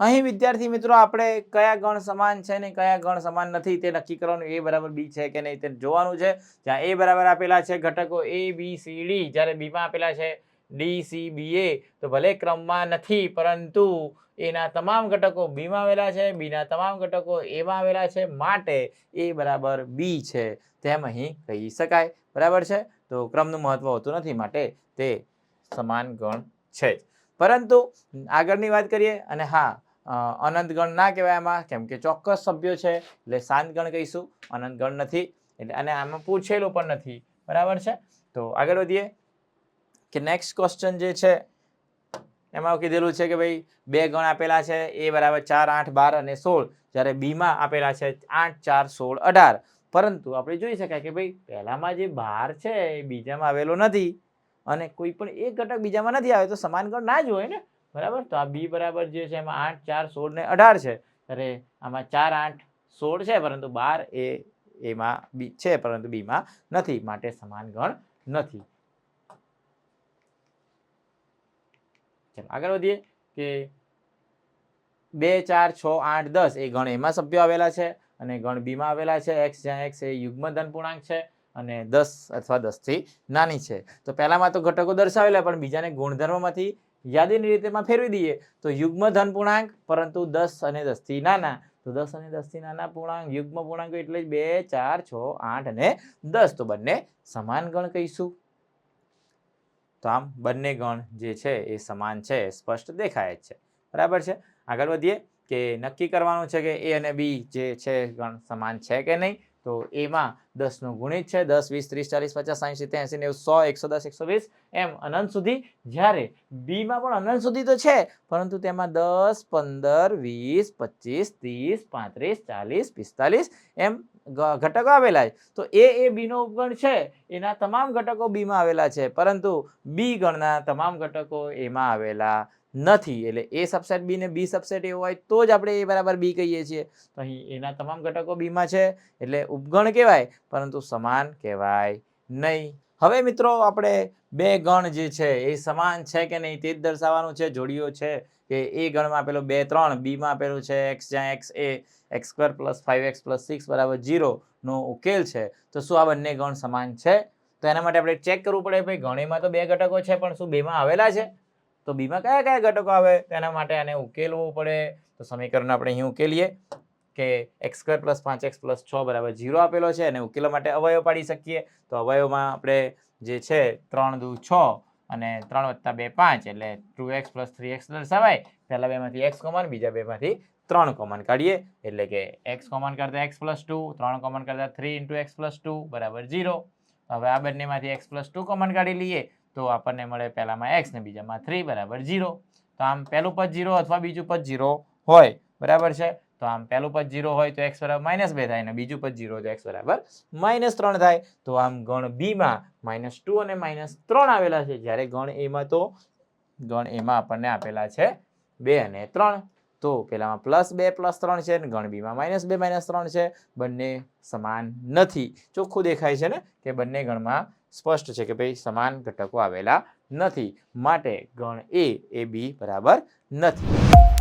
અહીં વિદ્યાર્થી મિત્રો, આપણે કયા ગણ સમાન છે ને કયા ગણ સમાન નથી તે નક્કી કરવાનું. એ બરાબર બી છે કે નહીં તે જોવાનું છે. જ્યાં એ બરાબર આપેલા છે ઘટકો એ બી સી ડી જ્યારે બીમાં આપેલા છે ડી સી બી એ તો ભલે ક્રમમાં નથી, પરંતુ એના તમામ ઘટકો બીમાં આવેલા છે બીના તમામ ઘટકો એમાં આવેલા છે. માટે એ બરાબર બી છે તેમ અહીં કહી શકાય. બરાબર છે? તો ક્રમનું મહત્વ હોતું નથી, માટે તે સમાન ગણ છે પરંતુ આગળની વાત કરીએ અને હા અનંત ગણ ના કહેવાય આમાં, કેમ કે ચોક્કસ સભ્યો છે, એટલે શાંત ગણ કહીશું અનંત ગણ નથી, એટલે અને આમાં પૂછેલું પણ નથી, બરાબર છે? તો આગળ વધીએ, કે નેક્સ્ટ ક્વેશ્ચન જે છે, એમાં કીધેલું છે કે ભાઈ, બે ગણ આપેલા છે, એ બરાબર ચાર, આઠ, બાર અને સોળ, જ્યારે બીમાં આપેલા છે આઠ, ચાર, સોળ, અઢાર, પરંતુ આપણે જોઈ શકાય કે ભાઈ, પહેલામાં જે બાર છે એ બીજામાં આવેલો નથી, અને કોઈ પણ એક ઘટક બીજામાં નથી આવે, તો સમાન ગણ ના જ હોય ને? બરાબર? તો આ બી બરાબર જે છે એમાં આઠ, ચાર, સોળ ને અઢાર છે. ત્યારે આમાં ચાર, આઠ, સોળ છે, પરંતુ બાર એ, એમાં બી છે, પરંતુ બીમાં નથી, માટે સમાન ગણ નથી. ચાલો, આગળ વધીએ કે બે, ચાર, છ, આઠ, દસ એ ગણ એમાં સભ્યો આવેલા છે અને ગણ બીમાં આવેલા છે. એક્સ જ્યાં એક્સ એ યુગ્મ ધન પૂર્ણાંક છે અને દસ અથવા દસથી નાની છે. તો પહેલામાં તો ઘટકો દર્શાવેલા, પણ બીજાને ગુણધર્મમાંથી યાદીની રીતેમાં ફેરવી દઈએ. તો યુગ્મ ધન પૂર્ણાંક, પરંતુ દસ અને દસથી નાના. તો દસ અને દસથી નાના પૂર્ણાંક, યુગ્મ પૂર્ણાંક એટલે બે, ચાર, છ, આઠ અને દસ. તો બંને સમાન ગણ કહીશું. તો આમ બંને ગણ જે છે એ સમાન છે, સ્પષ્ટ દેખાય જ છે. બરાબર છે? આગળ વધીએ કે નક્કી કરવાનું છે કે એ અને બી જે છે ગણ સમાન છે કે નહીં? તો એમાં દસનું ગુણિત છે, દસ, વીસ, ત્રીસ, ચાલીસ, પચાસ, સાહીઠ, સિત્તેર, એંસી, નેવું, સો, એકસો દસ, એકસો વીસ, એમ અનંત સુધી. જ્યારે બીમાં પણ અનંત સુધી તો છે, પરંતુ તેમાં દસ, પંદર, વીસ, પચીસ, ત્રીસ, પાંત્રીસ, ચાલીસ, પિસ્તાલીસ, એમ ઘટકો આવેલા છે. તો એ એ બીનો ઉપગણ છે, એના તમામ ઘટકો બીમાં આવેલા છે, પરંતુ બી ગણના તમામ ઘટકો એમાં આવેલા નથી. એટલે એ સબસેટ બી ને બી સબસેટ એ હોય તો જ આપણે એ બરાબર બી કહીએ છીએ. તો અહીં એના તમામ ઘટકો બીમાં છે. એટલે ઉપગણ કહેવાય, પરંતુ સમાન કહેવાય નહીં. હવે મિત્રો આપણે બે ગણ જે છે, એ સમાન છે કે નહીં તે જ દર્શાવવાનું છે. જોડીઓ છે કે એ ગણમાં આપેલો બે ત્રણ બીમાં આપેલું છે એક્સ જ્યાં એક્સ એ x square plus five x plus six બરાબર ઝીરોનો ઉકેલ છે. તો શું આ બંને ગણ સમાન છે? તો એના માટે આપણે ચેક કરવું પડે ભાઈ, ગણીમાં તો બે ઘટકો છે, પણ શું બેમાં આવેલા છે? તો બીમાં કયા કયા ઘટકો આવે? તેના માટે આને ઉકેલવો પડે. તો સમીકરણ આપણે અહીં ઉકેલીએ કે એક્સ સ્ક્વેર પ્લસ પાંચ એક્સ પ્લસ છ બરાબર ઝીરો આપેલો છે અને ઉકેલવા માટે અવયવ પાડી શકીએ. તો અવયવમાં આપણે જે છે ત્રણ દુ છ અને ત્રણ વત્તા બે પાંચ એટલે two x plus three x દર્શાવાય. પહેલાં બેમાંથી એક્સ કોમન બીજા બેમાંથી ત્રણ કોમન કાઢીએ. એટલે કે એક્સ કોમન કરતા એક્સ પ્લસ ટુ ત્રણ કોમન કરતા three into x plus two બરાબર ઝીરો હવે આ બંનેમાંથી એક્સ પ્લસ ટુ કોમન કાઢી લઈએ. તો આપણને મળે પહેલામાં એક્સ ને બીજામાં થ્રી બરાબર ઝીરો તો આમ પહેલું પદ ઝીરો અથવા બીજું પદ ઝીરો હોય, બરાબર છે? તો આમ પહેલું પદ ઝીરો હોય તો એક્સ બરાબર માઇનસ બે થાય અને બીજું પદ ઝીરો તો એક્સ બરાબર માઇનસ ત્રણ થાય. તો આમ ગણ બીમાં માઇનસ ટુ અને માઇનસ ત્રણ આવેલા છે. જ્યારે ગણ એમાં તો ગણ એમાં આપણને આપેલા છે બે અને ત્રણ. તો પેલામાં પ્લસ બે પ્લસ ત્રણ છે અને ગણ બીમાં માઇનસ બે માઇનસ ત્રણ છે. બંને સમાન નથી. ચોખ્ખું દેખાય છે ને કે બંને ગણમાં સ્પષ્ટ છે કે ભાઈ સમાન ઘટકો આવેલા નથી. માટે ગણ એ એ બી બરાબર નથી.